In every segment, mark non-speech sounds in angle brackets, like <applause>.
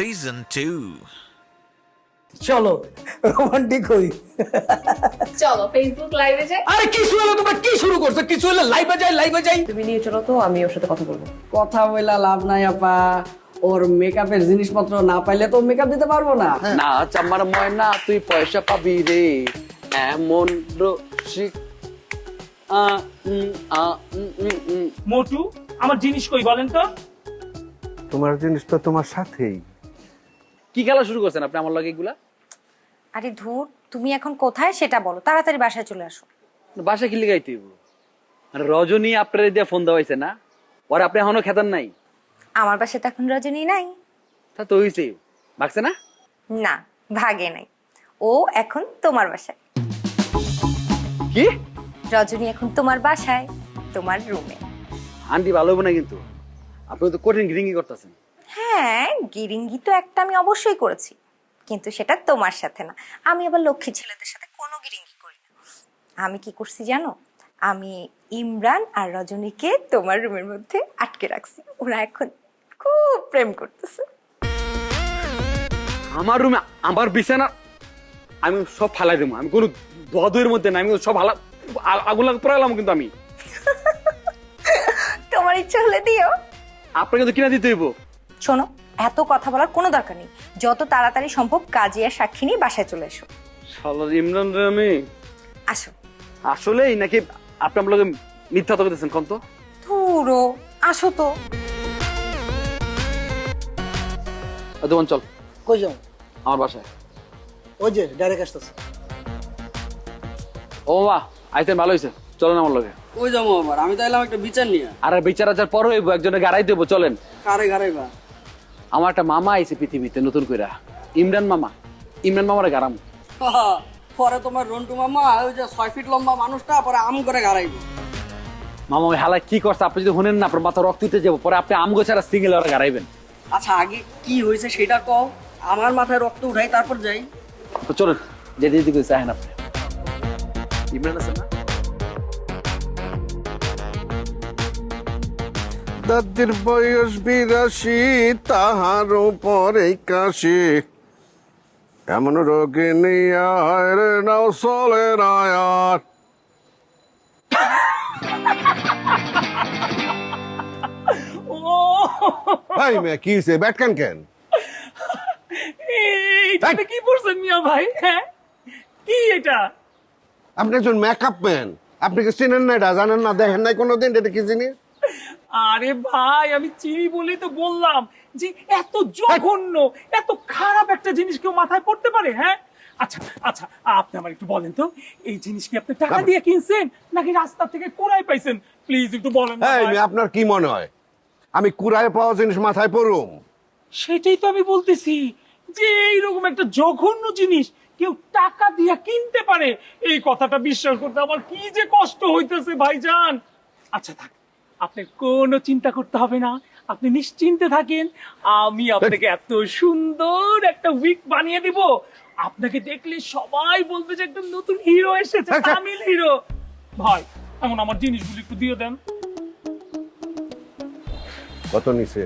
Season 2. চলো romantic হই। চলো ফেসবুক লাইভে যাই। আরে কি শুরু হলো? তোমরা কি শুরু করছ? কিছু হলে? লাইভে যাই লাইভে যাই। তুমি নিয়ে চলো তো আমি ওর সাথে কথা বলব। কথা বইলা লাভ নাই আপা। ওর মেকআপের জিনিসপত্র না পাইলে তো মেকআপ দিতে পারব না। না চাম্মার ময়না তুই পয়সা পাবি রে। এমন রসিক। মোটু আমার জিনিস কই বলেন তো? তোমার জিনিস তো তোমার সাথেই। কি খেলা শুরু করছেন আপনি আমার লগে এগুলা? আরে ধুর তুমি এখন কোথায় সেটা বলো তাড়াতাড়ি বাসায় চলে আসো। বাসা কিলি গাইতে মানে রজনী আপনার দিয়ে ফোন দেওয়া হয়েছে না? ওর আপনি এখনও খেতেন নাই? আমার বাসায় তো এখন রজনী নাই। তা তো হয়েছে ভাগছে না? না ভাগে নাই। ও এখন তোমার বাসায়। কি? রজনী এখন তোমার বাসায় তোমার রুমে। আন্টি ভালো হবে না কিন্তু। আপনি তো কঠিন গ্রিঙ্গি করতেছেন। হ্যাঁ গিরিঙ্গি তো একটা আমি অবশ্যই করেছি। কিন্তু সেটা তোমার সাথে না। আমি আবার লক্ষ্মী ছেলেদের সাথে কোনো গিরিঙ্গি করি না। আমি কি করছি জানো? আমি ইমরান আর রজনীকে তোমার রুমের মধ্যে আটকে রাখছি। ওরা এখন খুব প্রেম করতেছে। আমার রুমে আমার বিছানা আমি সব ফালাই দেবো। আমি কোনো দদের মধ্যে না আমি সব হালা আগুন লাগা পড়ালাম কিন্তু আমি। তোমার ইচ্ছা হলে দিও। আপনাকে তো কিনা দিতে হইব। শোনো এত কথা বলার কোনো দরকার নেই। যত তাড়াতাড়ি সম্ভব কাজে আর সাক্ষী নিয়ে বাসায় চলে এসো। শালার ইমরান রে আমি। আসো। আসলেই নাকি আপনি আমার লগে মিথ্যা তো দিতেছেন কন্ত? ধুরো আসো তো। দোকান চল। কই যাও? আমার বাসায়। ওই যে ডাইরেক্ট আসতেছে। ও মা আইতেন ভালো হয়েছে চলেন আমার লগে। ওই যাব আবার? আমি তাইলাম একটা বিচার নিয়ে। আর বিচার আচার পর হইব একজনে গাড়াই দেবো চলেন। কারে গারাইবা আমার একটা মামা আইছে পৃথিবীতে নতুন কইরা। ইমরান মামা। ইমরান মামার গারাম পরে তোমার রন্টু মামা ওই যে ছয় ফিট লম্বা মানুষটা পরে আম করে গারাইবে মামা ওই হালায় কি করছে? আপনি যদি শুনেন না আপনার মাথা রক্ত উঠে যাব। পরে আপনি আমগো ছাড়া সিঙ্গেল ওরা গাড়াইবেন। আচ্ছা আগে কি হয়েছে সেটা কও। আমার মাথায় রক্ত উঠাই তারপর যাই। তো চলুন যেতে যেতে চাহেন আপনি। ইমরান আছেন না? দাদির বয়স বিরাশি তাহার উপরে কাশি। এমন রোগে নিয়ে রে নাও চলে না আর ও! ভাই মেয়ে কি হয়েছে ব্যাট কেন? কেন এইটা কি পড়ছেন মিয়া ভাই? হ্যাঁ? কি এটা? আপনি একজন মেকআপ ম্যান আপনি কি চিনেন না এটা জানেন না? দেখেন নাই কোনোদিন? এটা কি জিনিস? আরে ভাই আমি চিনি বলেই তো বললাম যে এত জঘন্য এত খারাপ একটা জিনিস কেউ মাথায় পড়তে পারে হ্যাঁ? আচ্ছা আচ্ছা আপনি আমার একটু বলেন তো এই জিনিস কি আপনি টাকা দিয়ে কিনছেন নাকি রাস্তা থেকে কোরাই পাইছেন? প্লিজ একটু বলেন আপনার কি মনে হয়? আমি কুড়ায় পাওয়া জিনিস মাথায় পড়ুম? সেটাই তো আমি বলতেছি যে এইরকম একটা জঘন্য জিনিস কেউ টাকা দিয়া কিনতে পারে এই কথাটা বিশ্বাস করতে আমার কি যে কষ্ট হইতেছে ভাইজান। আচ্ছা থাক আপনি কোনো চিন্তা করতে হবে না। আপনি নিশ্চিন্তে থাকেন। আমি আপনাকে এত সুন্দর একটা উইক বানিয়ে দিব। আপনাকে দেখলে সবাই বলবে যে একদম নতুন হিরো এসেছে। তামিল হিরো ভাই এমন আমার জিনিসগুলো একটু দিয়ে দেন। কত নিছে?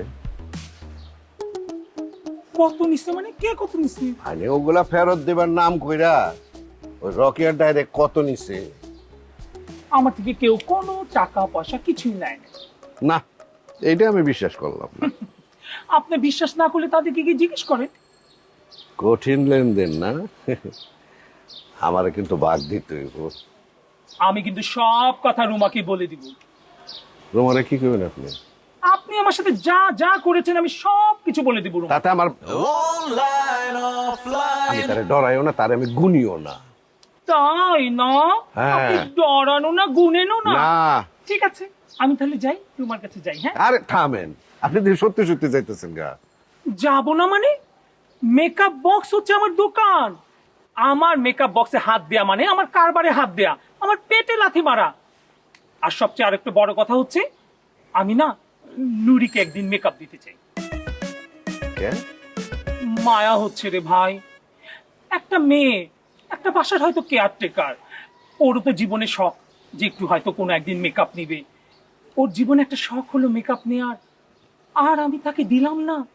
কত নিচ্ছে মানে কে কত নিচ্ছে আরে ওগুলা ফেরত দেবার নাম কইরা ওই রকিয়ার ডাইরেক্ট কত নিছে? আমার থেকে কেউ কোনো টাকা পয়সা কিছুই নেয় না। না এইটা আমি বিশ্বাস করলাম না। <laughs> আপনি বিশ্বাস না করলে তাদেরকে গিয়ে জিজ্ঞেস করেন? কঠিন লেনদেন না? <laughs> আমার কিন্তু বাদ দিতে হইব। আমি কিন্তু সব কথা রুমাকে বলে দিব। রোমারে কি করবেন আপনি? আপনি আমার সাথে যা যা করেছেন আমি সব কিছু বলে দিব রুমা। তাতে আমার. আমি তারে ডরাইও না তারে আমি গুনিও না। তাই না? হ্যাঁ। আপনি ডরানো না গুনেনো না? না। ঠিক আছে আমি তাহলে যাই তোমার কাছে যাই হ্যাঁ? আরে থামেন আপনি তো সত্যি সত্যি যাইতেছেন গা। যাব না মানে? মেকআপ বক্স হচ্ছে আমার দোকান। আমার মেকআপ বক্সে হাত দেয়া মানে আমার কারবারে হাত দেয়া আমার পেটে লাথি মারা। আর সবচেয়ে আরেকটা বড় কথা হচ্ছে আমি না নুরিকে একদিন মেকআপ দিতে চাই। মায়া হচ্ছে রে ভাই। একটা মেয়ে একটা বাসার হয়তো কেয়ারটেকার ওরও তো জীবনে শখ যে একটু হয়তো কোনো একদিন মেকআপ নিবে। ওর জীবনে একটা শখ হলো মেকআপ নেওয়ার আর আমি তাকে দিলাম না।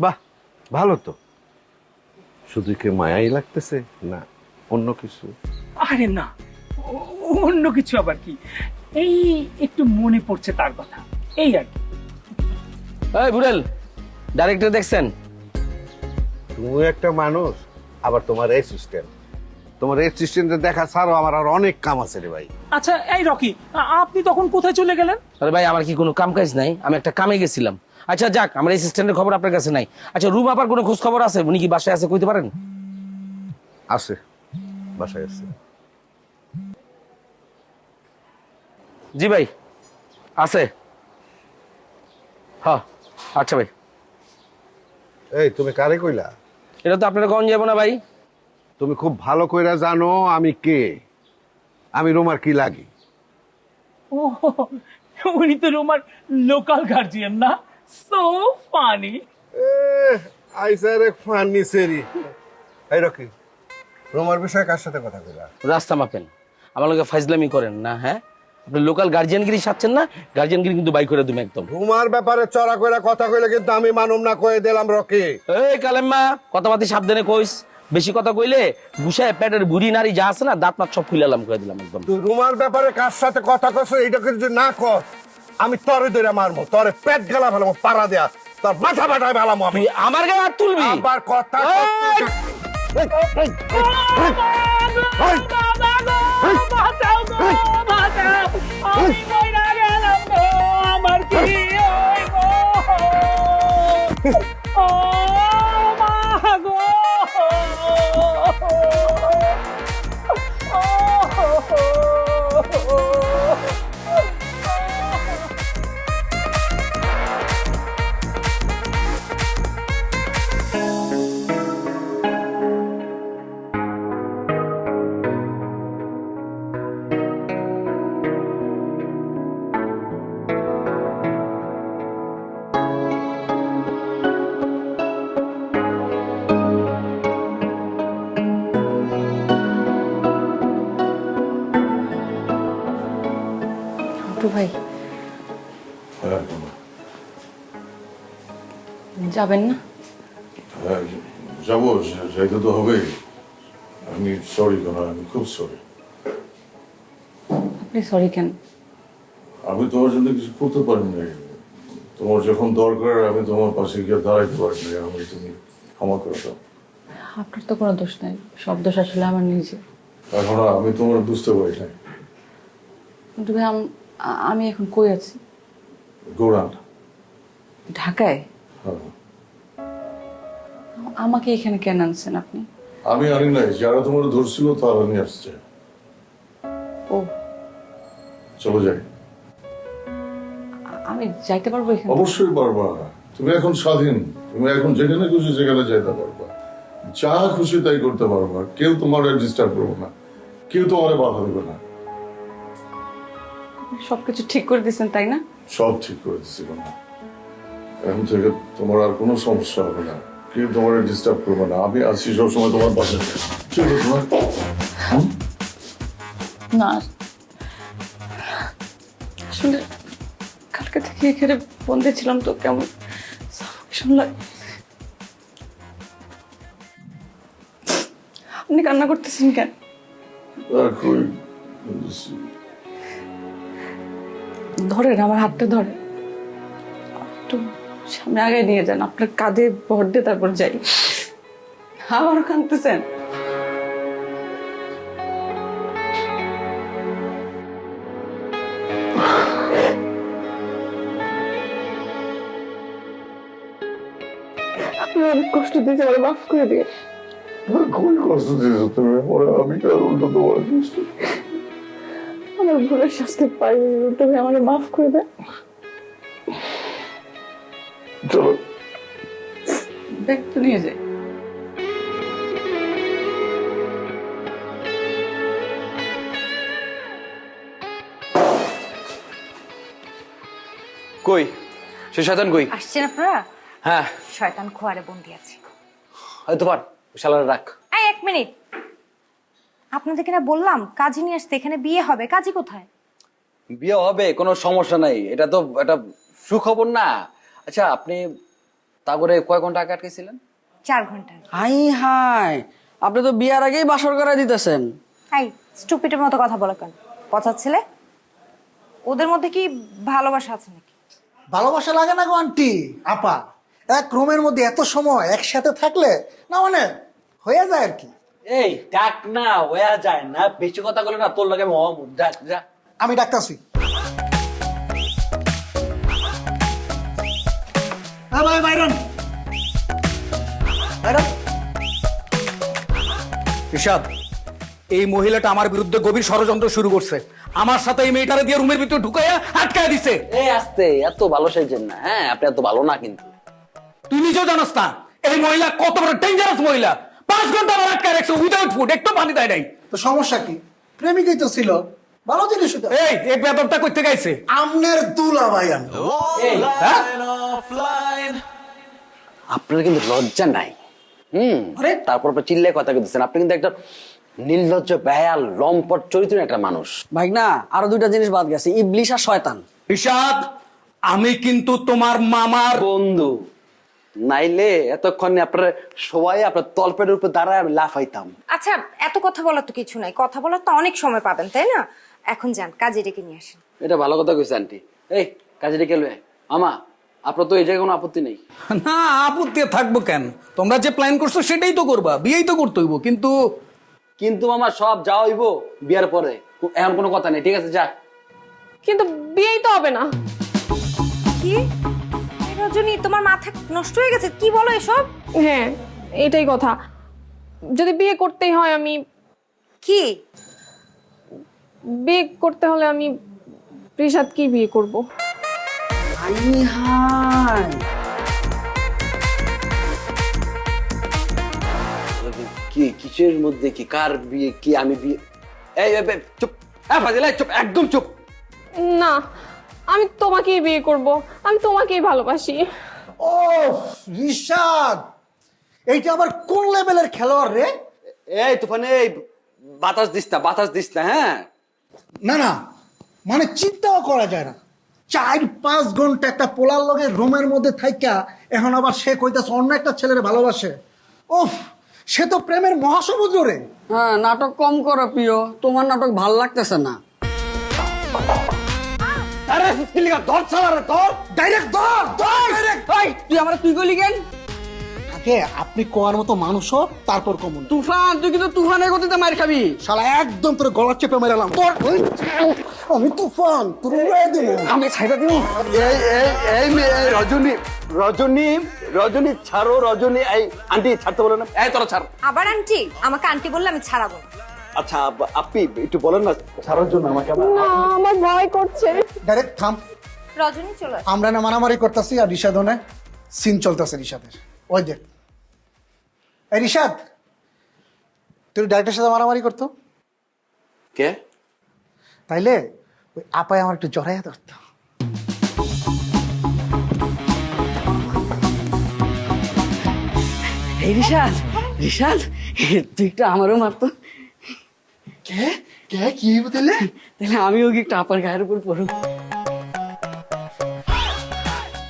বাহ ভালো তো। শুধু কি মায়াই লাগতেছে না অন্য কিছু? আরে না ও- অন্য কিছু আবার কি? এই একটু মনে পড়ছে তার কথা। এই আর কি। এই বুড়েল ডাইরেক্টর দেখছেন? তুমি একটা মানুষ। আবার তোমার অ্যাসিস্ট্যান্ট তোমার অ্যাসিস্ট্যান্টের দেখা ছাড়াও আমার আর অনেক কাম আছে রে ভাই। আচ্ছা এই রকি আ- আপনি তখন কোথায় চলে গেলেন? আরে ভাই আমার কি কোনো কাম কাজ নাই? আমি একটা কামে গেছিলাম। আচ্ছা যাক আমার অ্যাসিস্ট্যান্টের খবর আপনার কাছে নাই। আচ্ছা রুম আপার কোনো খোঁজ খবর আছে? উনি কি বাসায় আছে কইতে পারেন? আছে বাসায় আছে। জি ভাই আছে। হ্যাঁ আচ্ছা ভাই। এই তুমি কারে কইলা? এটা তো আপনারা কখন যাব না ভাই? তুমি খুব ভালো কইরা জানো আমি কে। আমি রোমার কি লাগি? ও উনি তো রোমার লোকাল গার্জিয়ান না? সো ফানি আইসার এক ফান্নি সেরি। এই রকি রোমার বিষয়ে কার সাথে কথা কইলা? রাস্তা মাপেন। আমার লোকে ফাইজলামি করেন না হ্যাঁ? আপনি লোকাল গার্জিয়ানগিরি সাচ্ছেন না? গার্জিয়ানগিরি কিন্তু বাই করে দেবেন একদম। রুমার ব্যাপারে চড়া কইরা কথা কইলে কিন্তু আমি মানুম না কয়ে দিলাম রকি। এই কালেম্মা কথাবার্তি সাবধানে কইস। বেশি কথা কইলে গুছায় পেটের বুড়ি নারী যা আছে না দাঁত মাত সব খুইলালাম করে দিলাম একদম। তুই রুমার ব্যাপারে কার সাথে কথা কছ এইটা যদি না কর আমি তরে ধরে মারবো তরে পেট গেলা ফেলামো পাড়া দেয়া। তোর মাথা বাটায় ফেলামো আমি। আমার গায়ে হাত তুলবি? আবার কথা বাঁচাও বাঁচাও। আমি মইরা টু ভাই। যাবেন না? হ্যাঁ, যাব যাইতে তো হবে আমি সরি কেন আমি খুব সরি আপনি সরি কেন? আমি তোমার জন্য কিছু করতে পারি না তোমার যখন দরকার আমি তোমার পাশে গিয়ে দাঁড়াইতে পারি না আমি তুমি ক্ষমা করে দাও। আপনার তো কোনো দোষ নাই। সব দোষ আসলে আমার নিজে এখন আমি তোমার বুঝতে পারি না আম- আমি এখন কই আছি? ঢাকায়? হ্যাঁ। আমাকে এখানে কেন আনছেন আপনি? আমি আনি নাই। যারা তোমার ধরছিল তারা নিয়ে আসছে। ও। চলে যাই। আমি যাইতে পারব এখানে অবশ্যই পারবা। তুমি এখন স্বাধীন। তুমি এখন যেখানে খুশি সেখানে যাইতে পারবা। যা খুশি তাই করতে পারবা। কেউ তোমার ডিস্টার্ব করব না। কেউ তোমার বাধা দেবে না। সবকিছু ঠিক করে দিয়েছেন তাই না? সব ঠিক করে দিচ্ছি না এখন থেকে তোমার আর কোনো সমস্যা হবে না। কেউ তোমার ডিস্টার্ব করবে না। আমি আছি সবসময় তোমার পাশে। চলো তোমার। না। আসলে কালকে থেকে এখানে বন্দি ছিলাম তো কেমন সাফোকেশন লাগে। আপনি কান্না করতেছেন কেন? আর কই ধরেন, আমার হাতটা ধরেন। একটু সামনে আগে নিয়ে যান, আপনার কাঁধে ভর দিয়ে তারপর যাই। আবার কাঁদতেছেন? অনেক কষ্ট দিয়েছে আমার মাফ করে দিয়ে খুবই কষ্ট দিয়েছ তুমি আমি উল্টো তোমার কষ্ট? আমার ভুলের শাস্তি পাই তুমি আমার মাফ করে দেয় চলো। ব্যাগ তো নিয়ে যাই। কই? সে শয়তান কই? আসছেন আপনারা? হ্যাঁ। শয়তান খোয়ারে বন্দি আছে। হয়তো পার শালারে রাখ। এক মিনিট। আপনাদেরকে না বললাম কাজী নিয়ে আসতে এখানে বিয়ে হবে। কাজী কোথায়? বিয়ে হবে কোনো সমস্যা নাই। এটা তো একটা সুখবর না। আচ্ছা আপনি তারপরে কয় ঘণ্টা আগে আটকেছিলেন? চার ঘণ্টা হাই হাই। আপনি তো বিয়ার আগেই বাসর করে দিতেছেন। হাই স্টুপিটের মতো কথা বলো কেন? কথা ছেলে ওদের মধ্যে কি ভালোবাসা আছে নাকি? ভালোবাসা লাগে না গো আন্টি আপা? এক রুমের মধ্যে এত সময় একসাথে থাকলে না মানে হয়ে যায় আর কি। এই ডাক না হয়ে যায় না বেশি কথা বলে না তোর লাগে ডাক যা আমি ডাকতাছি। ভাই বাইরন। বাইরন। ঋষাদ এই মহিলাটা আমার বিরুদ্ধে গভীর ষড়যন্ত্র শুরু করছে। আমার সাথে এই মেয়েটারে দিয়ে রুমের ভিতরে ঢুকাইয়া আটকায় দিছে। এই আসতে এত ভালো সাইছেন না হ্যাঁ আপনি এত ভালো না কিন্তু। তুই নিজেও জানাস না এই মহিলা কত বড় ডেঞ্জারাস মহিলা। পাঁচ ঘণ্টা আমার আটকায় রাখছে উইদাউট ফুড একটু পানি দেয় নাই। তো সমস্যা কি? প্রেমিকই তো ছিল। ভালো জিনিস এটা। এই এক বেদবটা করতে গাইছে আমনের দুলা ভাই আমি। আপনার কিন্তু লজ্জা নাই। হুম তারপর আপনি চিল্লায় কথা বলতেছেন আপনি কিন্তু একটা নির্লজ্জ বেয়াল লম্পট চরিত্র একটা মানুষ। ভাই না আরও দুইটা জিনিস বাদ গেছে। ইবলিশ আর শয়তান। ঋষাদ আমি কিন্তু তোমার মামার বন্ধু। নাইলে এতক্ষণে আপনার সবাই আপনার তলপেটের উপর দাঁড়ায় আমি লাফাইতাম। আচ্ছা এত কথা বলার তো কিছু নাই। কথা বলার তো অনেক সময় পাবেন তাই না? এখন যান কাজে ডেকে নিয়ে আসেন। এটা ভালো কথা কইছে আন্টি। এই কাজে ডেকে লয়ে মামা আপনার তো এই জায়গায় কোনো আপত্তি নেই। <laughs> না আপত্তি থাকব কেন? তোমরা যে প্ল্যান করছ সেটাই তো করবা বিয়েই তো করতে হইব কিন্তু কিন্তু মামা সব যা হইব বিয়ার পরে এমন কোনো কথা নেই ঠিক আছে যা। কিন্তু বিয়েই তো হবে না। কি? এই তোমার মাথা নষ্ট হয়ে গেছে? কি বলো এসব? হ্যাঁ এটাই কথা। যদি বিয়ে করতেই হয় আমি কি? বিয়ে করতে হলে আমি রিশাদকেই বিয়ে করব। হাই কি কিসের মধ্যে কি কার বিয়ে কি আমি বিয়ে এই চুপ। হ্যাঁ ফাজিল চুপ একদম চুপ। না আমি তোমাকেই বিয়ে করব আমি তোমাকেই ভালোবাসি। ও ঋষাদ এইটা আবার কোন লেভেলের খেলোয়াড় রে? এই তুফান এই বাতাস দিস না বাতাস দিস না হ্যাঁ? না না মানে চিন্তাও করা যায় না। চার পাঁচ ঘণ্টা একটা পোলার লগে রুমের মধ্যে থাইকা এখন আবার সে কইতাছে অন্য একটা ছেলের ভালোবাসে। ওফ সে তো প্রেমের মহাসমুদ্র রে। হ্যাঁ নাটক কম করো প্রিয় তোমার নাটক ভালো লাগতেছে না। আরে সিলিকা ধর ছাড়া ধর। ডাইরেক্ট ধর ধর। ডাইরেক্ট এই, তুই আমার তুই কইলি কেন? আগে আপনি কোয়ার মতো মানুষও তারপর কমন। তুফান তুই কিন্তু তুফানের গতিতে মার খাবি? শালা একদম তোর গলা চেপে মেরালাম তোর আমি তুফান তোর উড়াই দেবো। আমি ছাইটা দিব। এই এই এই এই রজনী রজনী রজনী ছাড়ো রজনী। এই আন্টি ছাড়তে বলো না। এই তোরা ছাড়। আবার আন্টি আমাকে আন্টি বললে আমি ছাড়াবো। আচ্ছা আপ- আপনি একটু বলেন না ছাড়ার জন্য আমাকে না আমার ভয় করছে। ডাইরেক্ট থাম। রজনী চলে আসে আমরা না মারামারি করতেছি আর রিশাদনে সিন চলতেছে রিশাদের। ওই দেখ। এই রিশাদ তুই ডাইরেক্টের সাথে মারামারি করতো? কে? তাইলে ওই আপায় আমার একটু জড়াইয়া ধরতো। এই রিশাদ রিশাদ তুই একটু আমারও মারতো। কে? কে? কি বলে তাহলে আমিও কি একটু আপার গায়ের উপর পড়ব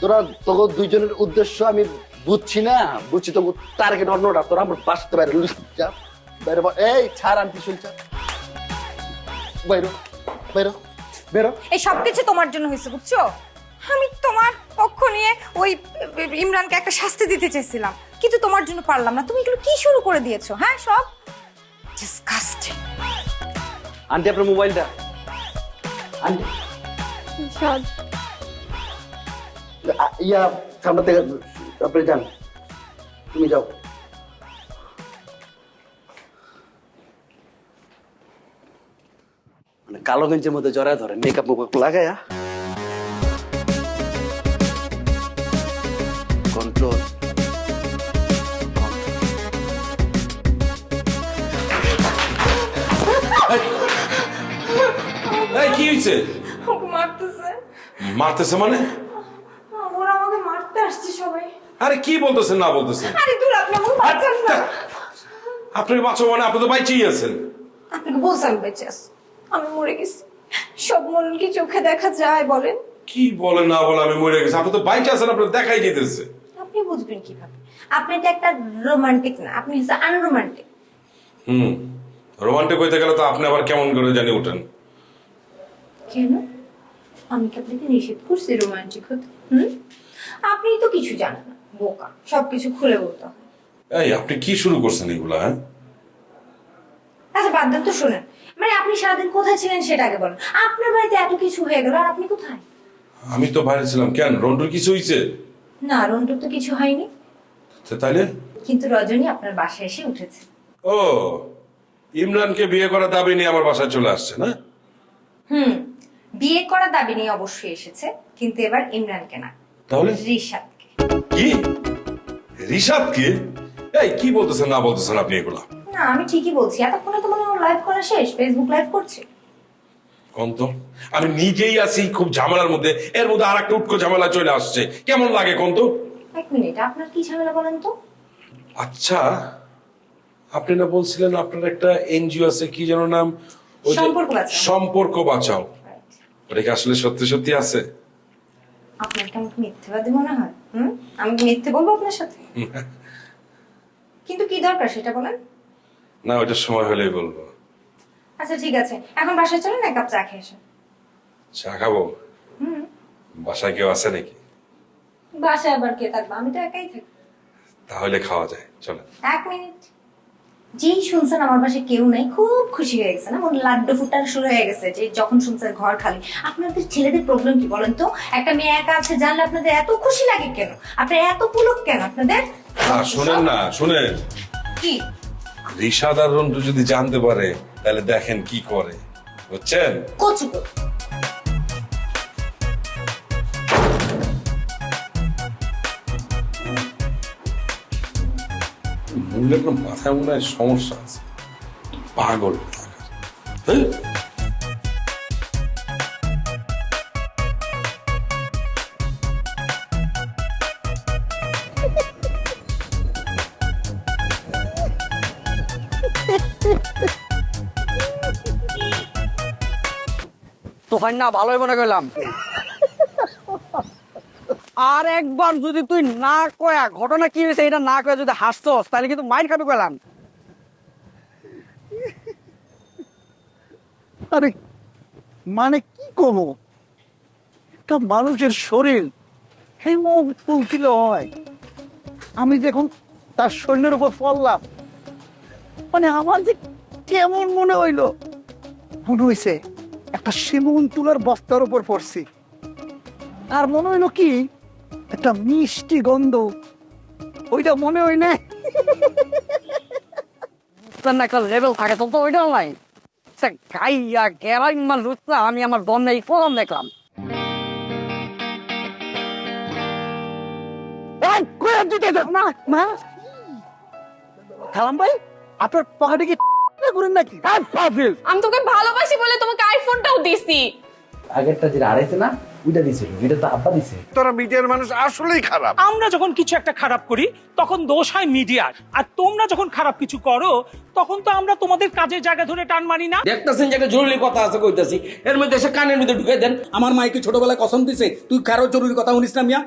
তোরা তোকে দুইজনের উদ্দেশ্য আমি বুঝছি না। বুঝছি তো টার্গেট অন্যটা। তোরা আমার বাসতে বাইরে যা। বাইরে এই ছাড় আন্টি শুনছ বাইরো বাইরো বেরো এই সব কিছু তোমার জন্য হয়েছে বুঝছ? আমি তোমার পক্ষ নিয়ে ওই ইমরানকে একটা শাস্তি দিতে চেয়েছিলাম। কিন্তু তোমার জন্য পারলাম না। তুমি এগুলো কি শুরু করে দিয়েছ হ্যাঁ সব? আন্টি আপনার মোবাইলটা। আন্টি। আ- ইয়া সামনে থেকে আপনি যান। তুমি যাও। মানে কালো গেঞ্জের মধ্যে জড়ায় ধরে মেকআপ মুখ লাগায়া। হয়েছে মারতেছে। মারতেছে মানে? ওরা আমাকে মারতে আসছে সবাই। আরে কি বলতেছেন না বলতেছেন? আরে দূর আপনি আমাকে বাঁচান না। আপনি বাঁচো মানে আপনি তো বাইচেই আছেন। আপনাকে বলছেন বেঁচে আছি। আমি মরে গেছি। সব মরণ কি চোখে দেখা যায় বলেন? কি বলেন না বলে আমি মরে গেছি। আপনি তো বাইচে আছেন আপনার দেখাই যেতেছে। আপনি বুঝবেন কীভাবে? আপনি তো একটা রোমান্টিক না আপনি হচ্ছে আনরোমান্টিক। হুম রোমান্টিক হইতে গেলে তো আপনি আবার কেমন করে জানি উঠেন। কেন? আমি কি আপনাকে নিষেধ করছি রোমান্টিক হতে? হুম? আপনি তো কিছু জানেন না বোকা। সবকিছু খুলে বলতে হয়। এই আপনি কি শুরু করছেন এগুলা হ্যাঁ? আচ্ছা বাদ দেন তো শুনেন। মানে আপনি সারাদিন কোথায় ছিলেন সেটা আগে বলেন। আপনার বাড়িতে এত কিছু হয়ে গেল আর আপনি কোথায়? আমি তো বাইরে ছিলাম। কেন? রন্টুর কিছু হয়েছে না রন্টুর তো কিছু হয়নি। তো তাইলে? কিন্তু রজনী আপনার বাসায় এসে উঠেছে। ও ইমরানকে বিয়ে করার দাবি নিয়ে আমার বাসায় চলে আসছে না? হুম। বিয়ে করা দাবি নিয়ে অবশ্যই এসেছে কিন্তু এবার ইমরানকে না। তাহলে? রিশাদকে। কি? রিশাদ কি এই কি বলতেছেন না বলতেছেন আপনি এগুলা? না আমি ঠিকই বলছি। এতক্ষণে তো মনে লাইভ করা শেষ ফেসবুক লাইভ করছে। আমি নিজেই আছি খুব ঝামেলার মধ্যে এর মধ্যে আর একটা উটকো ঝামেলা চলে আসছে। কেমন লাগে কোন তো? এক মিনিট আপনার কি ঝামেলা বলেন তো? আচ্ছা আপনি না বলছিলেন আপনার একটা এনজিও আছে কি যেন নাম? সম্পর্ক বাঁচাও। সম্পর্ক বাঁচাও। ওটা কি আসলে সত্যি সত্যি আছে? আপনার কি আমাকে মিথ্যেবাদী মনে হয়? হুম? আমি কি মিথ্যে বলব আপনার সাথে? <laughs> কিন্তু কি দরকার সেটা বলেন? না ওইটার সময় হলেই বলব। আচ্ছা ঠিক আছে। এখন বাসায় চলেন এক কাপ চা খেয়ে আসেন। চা খাব? হুম। বাসায় কেউ আছে নাকি? বাসায় আবার কে থাকবে? আমি তো একাই থাকি। তাহলে খাওয়া যায়। চলো এক মিনিট। যেই শুনছেন আমার পাশে কেউ নাই খুব খুশি হয়ে গেছে না? ওর লাড্ডু ফুটানো শুরু হয়ে গেছে যে যখন শুনছেন ঘর খালি। আপনাদের ছেলেদের প্রবলেম কি বলেন তো? একটা মেয়ে একা আছে জানলে আপনাদের এত খুশি লাগে কেন? আপনার এত পুলক কেন আপনাদের? শুনেন না শুনেন। কি? রন্টু যদি জানতে পারে তাহলে দেখেন কি করে। বুঝছেন? কচু। মূল্যের কোনো মাথায় মনে হয় সমস্যা আছে পাগল। হ্যাঁ? তোফান না ভালোই মনে করলাম আর একবার যদি তুই না কয়া ঘটনা কি হয়েছে এটা না কয়া যদি হাসছস, তাহলে কিন্তু মাইন খাবি কইলাম আরে মানে কি করব? একটা মানুষের শরীর সেই মুখ তুলছিল হয়। আমি যখন তার শরীরের উপর পড়লাম মানে আমার যে কেমন মনে হইল। মনে হইছে, একটা সেমন তুলার বস্তার উপর পড়ছি। আর মনে হইল কি একটা মিষ্টি গন্ধ। ওইটা মনে হয় না? একটা লেভেল থাকে তো তো ওইটাও নাই। সে গাইয়া গেরাই আমি আমার দম দেখলাম। খালাম ভাই আপনার পকেটে কি করেন নাকি? আমি তোকে ভালোবাসি বলে তোমাকে আইফোনটাও দিছি। আগেরটা যেটা আড়াইছে না ওইটা দিছিল ওইটা তো আব্বা দিছে। তোরা মিডিয়ার মানুষ আসলেই খারাপ। আমরা যখন কিছু একটা খারাপ করি তখন দোষ হয় মিডিয়ার। আর তোমরা যখন খারাপ কিছু করো তখন তো আমরা তোমাদের কাজের জায়গা ধরে টান মানি না। দেখতেছেন যে একটা জরুরি কথা আছে কইতাছি। এর মধ্যে এসে কানের মধ্যে ঢুকে দেন। আমার মাইকে ছোটবেলায় কসম দিছে তুই কারও জরুরি কথা শুনিস না মিয়া?